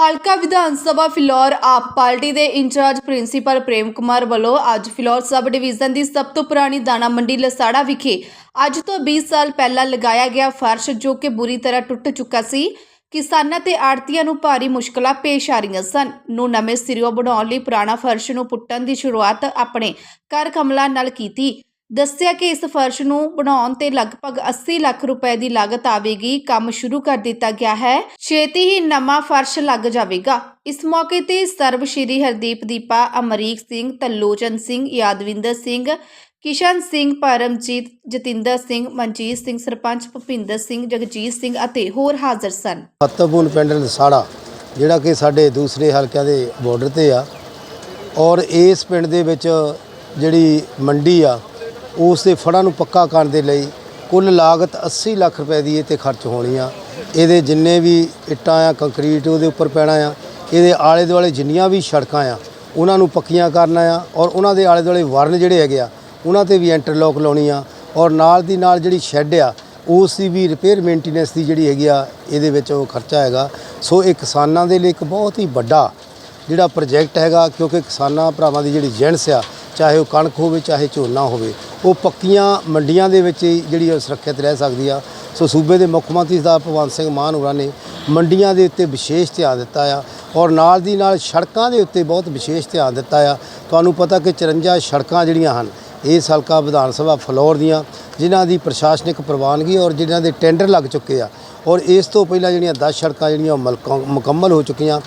ਹਲਕਾ ਵਿਧਾਨ ਸਭਾ ਫਿਲੌਰ ਆਪ ਪਾਰਟੀ ਦੇ ਇੰਚਾਰਜ ਪ੍ਰਿੰਸੀਪਲ ਪ੍ਰੇਮ ਕੁਮਾਰ ਵੱਲੋਂ ਅੱਜ ਫਿਲੌਰ ਸਬ ਡਿਵੀਜ਼ਨ ਦੀ ਸਭ ਤੋਂ ਪੁਰਾਣੀ ਦਾਣਾ ਮੰਡੀ ਲਸਾੜਾ ਵਿਖੇ ਅੱਜ ਤੋਂ 20 ਸਾਲ ਪਹਿਲਾਂ ਲਗਾਇਆ ਗਿਆ ਫਰਸ਼ ਜੋ ਕਿ ਬੁਰੀ ਤਰ੍ਹਾਂ ਟੁੱਟ ਚੁੱਕਾ ਸੀ। ਕਿਸਾਨਾਂ ਤੇ ਆੜਤੀਆਂ ਨੂੰ ਭਾਰੀ ਮੁਸ਼ਕਲਾਂ ਪੇਸ਼ ਆ ਰਹੀਆਂ ਸਨ। ਨੂੰ ਨਵੇਂ ਸਿਰਿਓਂ ਬਣਾਉਣ ਲਈ ਪੁਰਾਣਾ ਫਰਸ਼ ਨੂੰ ਪੁੱਟਣ ਦੀ ਸ਼ੁਰੂਆਤ ਆਪਣੇ ਕਰ ਕਮਲਾਂ ਨਾਲ ਕੀਤੀ। ਦੱਸਿਆ ਕਿ ਇਸ ਫਰਸ਼ ਨੂੰ ਬਣਾਉਣ ਤੇ ਲਗਭਗ 80 ਲੱਖ ਰੁਪਏ ਦੀ ਲਾਗਤ ਆਵੇਗੀ, ਕੰਮ ਸ਼ੁਰੂ ਕਰ ਦਿੱਤਾ ਗਿਆ ਹੈ। ਛੇਤੀ ਹੀ ਨਵਾਂ ਫਰਸ਼ ਲੱਗ ਜਾਵੇਗਾ। ਇਸ ਮੌਕੇ ਤੇ ਸਰਬ ਸ਼੍ਰੀ ਹਰਦੀਪ ਦੀਪਾ, ਅਮਰੀਕ ਸਿੰਘ ਤਲੋਚਨ ਸਿੰਘ, ਯਾਦਵਿੰਦਰ ਸਿੰਘ, ਕਿਸ਼ਨ ਸਿੰਘ, ਪਰਮਜੀਤ, ਜਤਿੰਦਰ ਸਿੰਘ, ਮਨਜੀਤ ਸਿੰਘ, ਸਰਪੰਚ ਭੁਪਿੰਦਰ ਸਿੰਘ, ਜਗਜੀਤ ਸਿੰਘ ਅਤੇ ਹੋਰ ਹਾਜ਼ਰ ਸਨ। ਮਹੱਤਵਪੂਰਨ ਪਿੰਡ ਲਸਾੜਾ, ਜਿਹੜਾ ਕਿ ਸਾਡੇ ਦੂਸਰੇ ਹਲਕਿਆਂ ਦੇ ਬਾਰਡਰ ਤੇ ਆ। ਔਰ ਇਸ ਪਿੰਡ ਦੇ ਵਿੱਚ ਜਿਹੜੀ ਮੰਡੀ ਆ ਉਸ ਦੇ ਫੜਾਂ ਨੂੰ ਪੱਕਾ ਕਰਨ ਦੇ ਲਈ ਕੁੱਲ ਲਾਗਤ 80 ਲੱਖ ਰੁਪਏ ਦੀ ਇਹ ਤੇ ਖਰਚ ਹੋਣੀ ਆ। ਇਹਦੇ ਜਿੰਨੇ ਵੀ ਇੱਟਾਂ ਆ, ਕੰਕਰੀਟ ਉਹਦੇ ਉੱਪਰ ਪੈਣਾ ਆ। ਇਹਦੇ ਆਲੇ ਦੁਆਲੇ ਜਿੰਨੀਆਂ ਵੀ ਸੜਕਾਂ ਆ, ਉਹਨਾਂ ਨੂੰ ਪੱਕੀਆਂ ਕਰਨਾ ਆ ਔਰ ਉਹਨਾਂ ਦੇ ਆਲੇ ਦੁਆਲੇ ਵਰਨ ਜਿਹੜੇ ਹੈਗੇ ਆ, ਉਹਨਾਂ ਤੇ ਵੀ ਇੰਟਰਲੋਕ ਲਾਉਣੀ ਆ। ਔਰ ਨਾਲ ਦੀ ਨਾਲ ਜਿਹੜੀ ਸ਼ੈੱਡ ਆ, ਉਸ ਦੀ ਵੀ ਰਿਪੇਅਰ ਮੇਨਟੇਨੈਂਸ ਦੀ ਜਿਹੜੀ ਹੈਗੀ ਆ, ਇਹਦੇ ਵਿੱਚ ਉਹ ਖਰਚਾ ਹੈਗਾ। ਸੋ ਇਹ ਕਿਸਾਨਾਂ ਦੇ ਲਈ ਇੱਕ ਬਹੁਤ ਹੀ ਵੱਡਾ ਜਿਹੜਾ ਪ੍ਰੋਜੈਕਟ ਹੈਗਾ, ਕਿਉਂਕਿ ਕਿਸਾਨਾਂ ਭਰਾਵਾਂ ਦੀ ਜਿਹੜੀ ਜਣਸ ਆ, ਚਾਹੇ ਉਹ ਕਣਕ ਹੋਵੇ, ਚਾਹੇ ਝੋਨਾ ਹੋਵੇ ਉਹ ਪੱਕੀਆਂ ਮੰਡੀਆਂ ਦੇ ਵਿੱਚ ਹੀ ਜਿਹੜੀ ਉਹ ਸੁਰੱਖਿਅਤ ਰਹਿ ਸਕਦੀ ਆ। ਸੋ ਸੂਬੇ ਦੇ ਮੁੱਖ ਮੰਤਰੀ ਸਰਦਾਰ ਭਗਵੰਤ ਸਿੰਘ ਮਾਨ ਹੋਰਾਂ ਨੇ ਮੰਡੀਆਂ ਦੇ ਉੱਤੇ ਵਿਸ਼ੇਸ਼ ਧਿਆਨ ਦਿੱਤਾ ਆ ਔਰ ਨਾਲ ਦੀ ਨਾਲ ਸੜਕਾਂ ਦੇ ਉੱਤੇ ਬਹੁਤ ਵਿਸ਼ੇਸ਼ ਧਿਆਨ ਦਿੱਤਾ ਆ। ਤੁਹਾਨੂੰ ਪਤਾ ਕਿ 54 ਸੜਕਾਂ ਜਿਹੜੀਆਂ ਹਨ ਇਸ ਹਲਕਾ ਵਿਧਾਨ ਸਭਾ ਫਲੋਰ ਦੀਆਂ, ਜਿਨ੍ਹਾਂ ਦੀ ਪ੍ਰਸ਼ਾਸਨਿਕ ਪ੍ਰਵਾਨਗੀ ਔਰ ਜਿਨ੍ਹਾਂ ਦੇ ਟੈਂਡਰ ਲੱਗ ਚੁੱਕੇ ਆ। ਔਰ ਇਸ ਤੋਂ ਪਹਿਲਾਂ ਜਿਹੜੀਆਂ 10 ਸੜਕਾਂ ਜਿਹੜੀਆਂ ਉਹ ਮਲਕ- ਮੁਕੰਮਲ ਹੋ ਚੁੱਕੀਆਂ।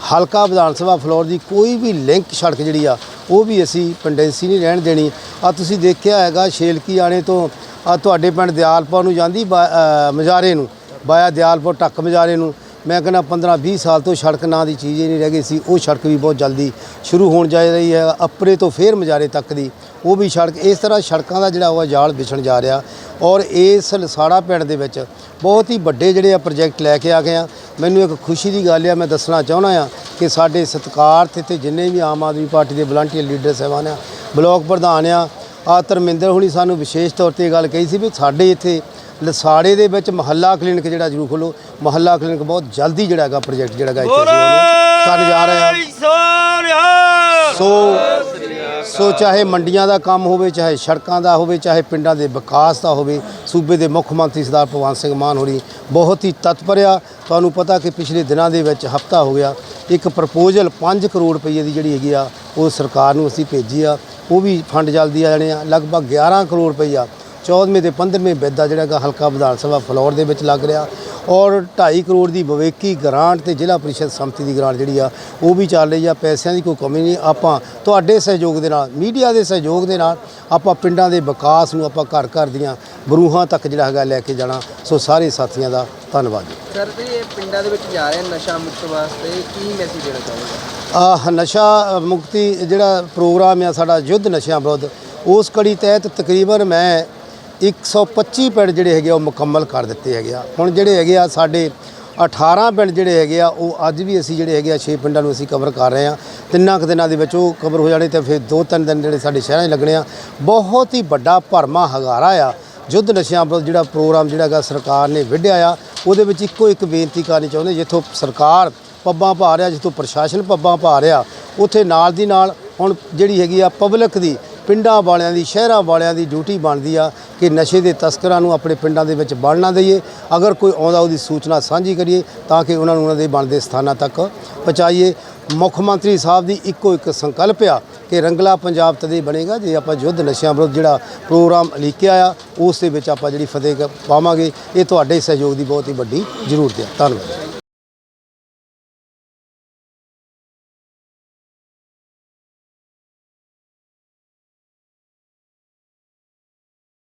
ਹਲਕਾ ਵਿਧਾਨ ਸਭਾ ਫਲੋਰ ਦੀ ਕੋਈ ਵੀ ਲਿੰਕ ਸੜਕ ਜਿਹੜੀ ਆ, ਉਹ ਵੀ ਅਸੀਂ ਪੈਂਡੈਂਸੀ ਨਹੀਂ ਰਹਿਣ ਦੇਣੀ। ਆ ਤੁਸੀਂ ਦੇਖਿਆ ਹੈਗਾ ਸ਼ੇਲਕੀ ਆਣੇ ਤੋਂ, ਆ ਤੁਹਾਡੇ ਪਿੰਡ ਦਿਆਲਪੁਰ ਨੂੰ ਜਾਂਦੀ ਬਾ- ਮਜਾਰੇ ਨੂੰ, ਬਾਇਆ ਦਿਆਲਪੁਰ ਟੱਕ ਮਜਾਰੇ ਨੂੰ। ਮੈਂ ਕਹਿੰਦਾ 15 20 ਸਾਲ ਤੋਂ ਸੜਕ ਨਾਂ ਦੀ ਚੀਜ਼ ਹੀ ਨਹੀਂ ਰਹਿ ਗਈ ਸੀ, ਉਹ ਸੜਕ ਵੀ ਬਹੁਤ ਜਲਦੀ ਸ਼ੁਰੂ ਹੋਣ ਜਾ ਰਹੀ ਹੈ, ਅਪਰੇ ਤੋਂ ਫੇਰ ਮਜਾਰੇ ਤੱਕ ਦੀ। ਉਹ ਵੀ ਸੜਕ, ਇਸ ਤਰ੍ਹਾਂ ਸੜਕਾਂ ਦਾ ਜਿਹੜਾ ਉਹ ਜਾਲ ਵਿਛਣ ਜਾ ਰਿਹਾ। ਔਰ ਇਸ ਲਸਾੜਾ ਪਿੰਡ ਦੇ ਵਿੱਚ ਬਹੁਤ ਹੀ ਵੱਡੇ ਜਿਹੜੇ ਆ ਪ੍ਰੋਜੈਕਟ ਲੈ ਕੇ ਆ ਗਏ ਆ। ਮੈਨੂੰ ਇੱਕ ਖੁਸ਼ੀ ਦੀ ਗੱਲ ਆ ਮੈਂ ਦੱਸਣਾ ਚਾਹੁੰਦਾ ਆ ਕਿ ਸਾਡੇ ਸਤਿਕਾਰ ਤੇ ਤੇ ਜਿੰਨੇ ਵੀ ਆਮ ਆਦਮੀ ਪਾਰਟੀ ਦੇ ਵਲੰਟੀਅਰ ਲੀਡਰ ਸਾਹਿਬਾਨ ਆ ਬਲਾਕ ਪ੍ਰਧਾਨ ਆ ਆ ਧਰਮਿੰਦਰ ਹੁਣੀ ਸਾਨੂੰ ਵਿਸ਼ੇਸ਼ ਤੌਰ ਤੇ ਇਹ ਗੱਲ ਕਹੀ ਸੀ ਵੀ ਸਾਡੇ ਇੱਥੇ ਲਸਾੜੇ ਦੇ ਵਿੱਚ ਮਹੱਲਾ ਕਲੀਨਿਕ ਜਿਹੜਾ ਜ਼ਰੂਰ ਖੋਲੋ ਮਹੱਲਾ ਕਲੀਨਿਕ ਬਹੁਤ ਜਲਦੀ ਜਿਹੜਾ ਹੈਗਾ ਪ੍ਰੋਜੈਕਟ ਜਿਹੜਾ ਹੈਗਾ ਇੱਥੇ ਉਹਨੂੰ ਕਰਨ ਜਾ ਰਹੇ ਆ। ਸੋ ਸੋ ਚਾਹੇ ਮੰਡੀਆਂ ਦਾ ਕੰਮ ਹੋਵੇ, ਚਾਹੇ ਸੜਕਾਂ ਦਾ ਹੋਵੇ, ਚਾਹੇ ਪਿੰਡਾਂ ਦੇ ਵਿਕਾਸ ਦਾ ਹੋਵੇ, ਸੂਬੇ ਦੇ ਮੁੱਖ ਮੰਤਰੀ ਸਰਦਾਰ ਭਗਵੰਤ ਸਿੰਘ ਮਾਨ ਹੋਰੀ ਬਹੁਤ ਹੀ ਤਤਪਰ ਆ। ਤੁਹਾਨੂੰ ਪਤਾ ਕਿ ਪਿਛਲੇ ਦਿਨਾਂ ਦੇ ਵਿੱਚ ਹਫਤਾ ਹੋ ਗਿਆ, ਇੱਕ ਪ੍ਰਪੋਜ਼ਲ 5 ਕਰੋੜ ਰੁਪਏ ਦੀ ਜਿਹੜੀ ਹੈਗੀ ਆ, ਉਹ ਸਰਕਾਰ ਨੂੰ ਅਸੀਂ ਭੇਜੀ ਆ। ਉਹ ਵੀ ਫੰਡ ਜਲਦੀ ਆ ਜਾਣੇ ਆ, ਲਗਭਗ 11 ਕਰੋੜ ਰੁਪਈਆ 14ਵੇਂ ਤੇ 15ਵੇਂ ਬਿੱਦ ਦਾ ਜਿਹੜਾ ਹੈਗਾ ਹਲਕਾ ਵਿਧਾਨ ਸਭਾ ਫਲੋਰ ਦੇ ਵਿੱਚ ਲੱਗ ਰਿਹਾ ਔਰ 2.5 ਕਰੋੜ ਦੀ ਵਿਵੇਕੀ ਗ੍ਰਾਂਟ ਤੇ ਜ਼ਿਲ੍ਹਾ ਪਰਿਸ਼ਦ ਸੰਮਤੀ ਦੀ ਗ੍ਰਾਂਟ ਜਿਹੜੀ ਆ ਉਹ ਵੀ ਚੱਲ ਰਹੀ ਆ। ਪੈਸਿਆਂ ਦੀ ਕੋਈ ਕਮੀ ਨਹੀਂ। ਆਪਾਂ ਤੁਹਾਡੇ ਸਹਿਯੋਗ ਦੇ ਨਾਲ ਮੀਡੀਆ ਦੇ ਸਹਿਯੋਗ ਦੇ ਨਾਲ ਆਪਾਂ ਪਿੰਡਾਂ ਦੇ ਵਿਕਾਸ ਨੂੰ ਆਪਾਂ ਘਰ ਘਰ ਦੀਆਂ ਬਰੂਹਾਂ ਤੱਕ ਜਿਹੜਾ ਹੈਗਾ ਲੈ ਕੇ ਜਾਣਾ। ਸੋ ਸਾਰੇ ਸਾਥੀਆਂ ਦਾ ਧੰਨਵਾਦ ਜੀ। ਸਰ ਤੇ ਇਹ ਪਿੰਡਾਂ ਦੇ ਵਿੱਚ ਜਾ ਰਹੇ ਨਸ਼ਾ ਮੁਕਤ ਵਾਸਤੇ ਕੀ ਮੈਸੇਜ ਦੇਣਾ ਚਾਹੋਗੇ? ਆਹ ਨਸ਼ਾ ਮੁਕਤੀ ਜਿਹੜਾ ਪ੍ਰੋਗਰਾਮ ਆ ਸਾਡਾ ਯੁੱਧ ਨਸ਼ਿਆਂ ਵਿਰੁੱਧ ਉਸ ਕੜੀ ਤਹਿਤ ਤਕਰੀਬਨ ਮੈਂ 125 ਪਿੰਡ ਜਿਹੜੇ ਹੈਗੇ ਆ, ਉਹ ਮੁਕੰਮਲ ਕਰ ਦਿੱਤੇ ਹੈਗੇ ਆ। ਹੁਣ ਜਿਹੜੇ ਹੈਗੇ ਆ, ਸਾਡੇ 18 ਪਿੰਡ ਜਿਹੜੇ ਹੈਗੇ ਆ, ਉਹ ਅੱਜ ਵੀ ਅਸੀਂ ਜਿਹੜੇ ਹੈਗੇ ਆ 6 ਪਿੰਡਾਂ ਨੂੰ ਅਸੀਂ ਕਵਰ ਕਰ ਰਹੇ ਆ। ਤਿੰਨਾਂ ਕੁ ਦਿਨਾਂ ਦੇ ਵਿੱਚ ਉਹ ਕਵਰ ਹੋ ਜਾਣੇ ਤੇ ਫਿਰ ਦੋ ਤਿੰਨ ਦਿਨ ਜਿਹੜੇ ਸਾਡੇ ਸ਼ਹਿਰਾਂ 'ਚ ਲੱਗਣੇ ਆ। ਬਹੁਤ ਹੀ ਵੱਡਾ ਭਰਮਾ ਹਗਾਰਾ ਆ। ਯੁੱਧ ਨਸ਼ਿਆਂ ਵਿਰੁੱਧ ਜਿਹੜਾ ਪ੍ਰੋਗਰਾਮ ਜਿਹੜਾ ਹੈਗਾ, ਸਰਕਾਰ ਨੇ ਵਿੱਢਿਆ ਆ। ਉਹਦੇ ਵਿੱਚ ਇੱਕੋ ਇੱਕ ਬੇਨਤੀ ਕਰਨੀ ਚਾਹੁੰਦੇ, ਜਿੱਥੋਂ ਸਰਕਾਰ ਪੱਬਾਂ ਪਾ ਰਿਹਾ, ਜਿੱਥੋਂ ਪ੍ਰਸ਼ਾਸਨ ਪੱਬਾਂ ਪਾ ਰਿਹਾ, ਉੱਥੇ ਨਾਲ ਦੀ ਨਾਲ ਹੁਣ ਜਿਹੜੀ ਹੈਗੀ ਆ ਪਬਲਿਕ ਦੀ ਪਿੰਡਾਂ ਵਾਲਿਆਂ ਦੀ, ਸ਼ਹਿਰਾਂ ਵਾਲਿਆਂ ਦੀ ਡਿਊਟੀ ਬਣਦੀ ਆ ਕਿ ਨਸ਼ੇ ਦੇ ਤਸਕਰਾਂ ਨੂੰ ਆਪਣੇ ਪਿੰਡਾਂ ਦੇ ਵਿੱਚ ਵੜਨ ਨਾ ਦਈਏ। ਅਗਰ ਕੋਈ ਆਉਂਦਾ, ਉਹਦੀ ਸੂਚਨਾ ਸਾਂਝੀ ਕਰੀਏ ਤਾਂ ਕਿ ਉਹਨਾਂ ਨੂੰ ਉਹਨਾਂ ਦੇ ਬਣਦੇ ਸਥਾਨਾਂ ਤੱਕ ਪਹੁੰਚਾਈਏ। ਮੁੱਖ ਮੰਤਰੀ ਸਾਹਿਬ ਦੀ ਇੱਕੋ ਇੱਕ ਸੰਕਲਪ ਆ ਕਿ ਰੰਗਲਾ ਪੰਜਾਬ ਤਦੇ ਬਣੇਗਾ ਜੇ ਆਪਾਂ ਯੁੱਧ ਨਸ਼ਿਆਂ ਵਿਰੁੱਧ ਜਿਹੜਾ ਪ੍ਰੋਗਰਾਮ ਲਿਖਿਆ ਆ, ਉਸ ਦੇ ਵਿੱਚ ਆਪਾਂ ਜਿਹੜੀ ਫਤਿਹ ਪਾਵਾਂਗੇ। ਇਹ ਤੁਹਾਡੇ ਸਹਿਯੋਗ ਦੀ ਬਹੁਤ ਹੀ ਵੱਡੀ ਜ਼ਰੂਰਤ ਹੈ ਧੰਨਵਾਦ।